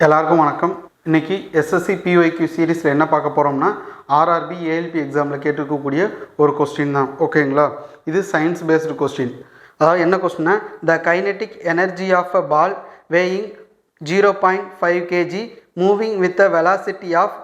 எல்லாருக்கும் வணக்கம். இன்னைக்கு எஸ்எஸ்சி பிஒய்க்யூ சீரீஸில் என்ன பார்க்க போகிறோம்னா ஆர்ஆர்பி ஏஎல்பி எக்ஸாமில் கேட்டிருக்கக்கூடிய ஒரு கொஸ்டின் தான். ஓகேங்களா இது சயின்ஸ் பேஸ்டு கொஸ்டின் அதாவது என்ன கொஸ்டின்னா the kinetic energy of a ball weighing zero point five KG moving with a velocity of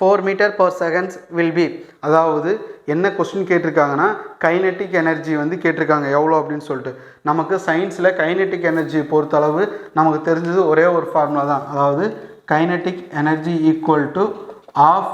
four metre per seconds will be அதாவது என்ன கொஸ்டின் கேட்டிருக்காங்கன்னா கைனெட்டிக் எனர்ஜி வந்து கேட்டிருக்காங்க. எவ்வளோ அப்படின்னு சொல்லிட்டு. நமக்கு சயின்ஸில் கைனெட்டிக் எனர்ஜி பொறுத்தளவு நமக்கு தெரிஞ்சது ஒரே ஒரு ஃபார்முலா தான். அதாவது kinetic energy equal to half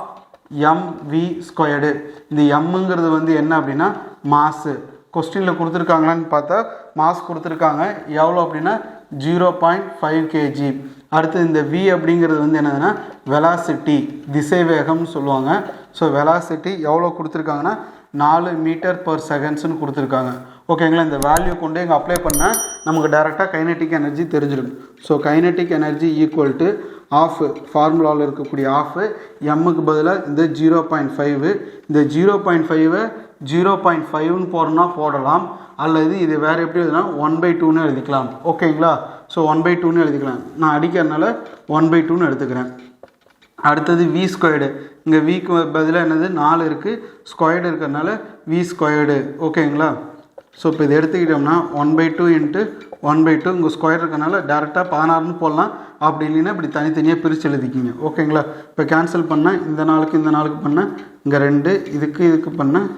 M V squared இந்த எம்முங்கிறது வந்து என்ன அப்படின்னா மாசு கொஸ்டினில் கொடுத்துருக்காங்களான்னு பார்த்தா மாஸ் கொடுத்துருக்காங்க. எவ்வளோ அப்படின்னா ஜீரோ பாயிண்ட் ஃபைவ் கேஜி. அடுத்து இந்த வி அப்படிங்கிறது வந்து என்னதுன்னா வெலாசிட்டி திசைவேகம்னு சொல்லுவாங்க. ஸோ வெலாசிட்டி எவ்வளோ கொடுத்துருக்காங்கன்னா நாலு மீட்டர் பர் செகண்ட்ஸ்னு கொடுத்துருக்காங்க. ஓகேங்களா இந்த வேல்யூ கொண்டு இங்கே அப்ளை பண்ணால் நமக்கு டேரெக்டாக கைனட்டிக் எனர்ஜி தெரிஞ்சிடும். So kinetic energy equal to half ஃபார்முலாவில் இருக்கக்கூடிய ஆஃப் எம்முக்கு பதிலாக இந்த ஜீரோ பாயிண்ட் ஃபைவ் இந்த ஜீரோ பாயிண்ட் ஃபைவை ஜீரோ பாயிண்ட் ஃபைவ்னு போடணும்னா போடலாம். அல்லது இது வேறு எப்படி எழுதுனா ஒன் பை டூன்னு எழுதிக்கலாம். ஓகேங்களா? ஸோ ஒன் பை டூன்னு எழுதிக்கலாம். நான் அடிக்கிறதுனால ஒன் பை டூன்னு எடுத்துக்கிறேன். அடுத்தது வி ஸ்கொயர்டு இங்கே விக்கு பதிலாக என்னது? நாலு இருக்குது ஸ்கொயர்டு இருக்கிறதுனால வி ஸ்கொயர்டு ஓகேங்களா? ஸோ இப்போ இதை எடுத்துக்கிட்டோம்னா one by two into one by two. இங்கே ஸ்கொயர் இருக்கனால டேரெக்டாக பதினாறுன்னு போடலாம். அப்படி இல்லைன்னா இப்படி தனித்தனியாக பிரித்து எழுதிக்கிங்க. ஓகேங்களா? இப்போ கேன்சல் பண்ணால் இந்த நாளுக்கு இந்த நாளுக்கு பண்ணால் இங்கே ரெண்டு இதுக்கு இதுக்கு பண்ணால்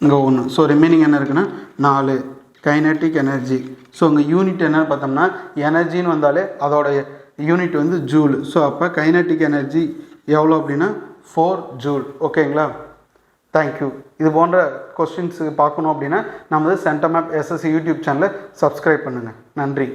இங்கே ஒன்று ஸோ ரிமைனிங் என்ன இருக்குன்னா நாலு. கைனட்டிக் எனர்ஜி ஸோ இங்கே யூனிட் என்னன்னு பார்த்தோம்னா எனர்ஜின்னு வந்தாலே அதோட யூனிட் வந்து ஜூல் ஸோ அப்போ கைனட்டிக் எனர்ஜி எவ்வளோ அப்படின்னா ஃபோர் ஜூல் ஓகேங்களா தேங்க்யூ இது போன்ற கொஸ்டின்ஸுக்கு பார்க்கணும் அப்படின்னா நமது சென்டம் ஆப் எஸ்எஸ்சி யூடியூப் சேனலை சப்ஸ்கிரைப் பண்ணுங்கள் நன்றி.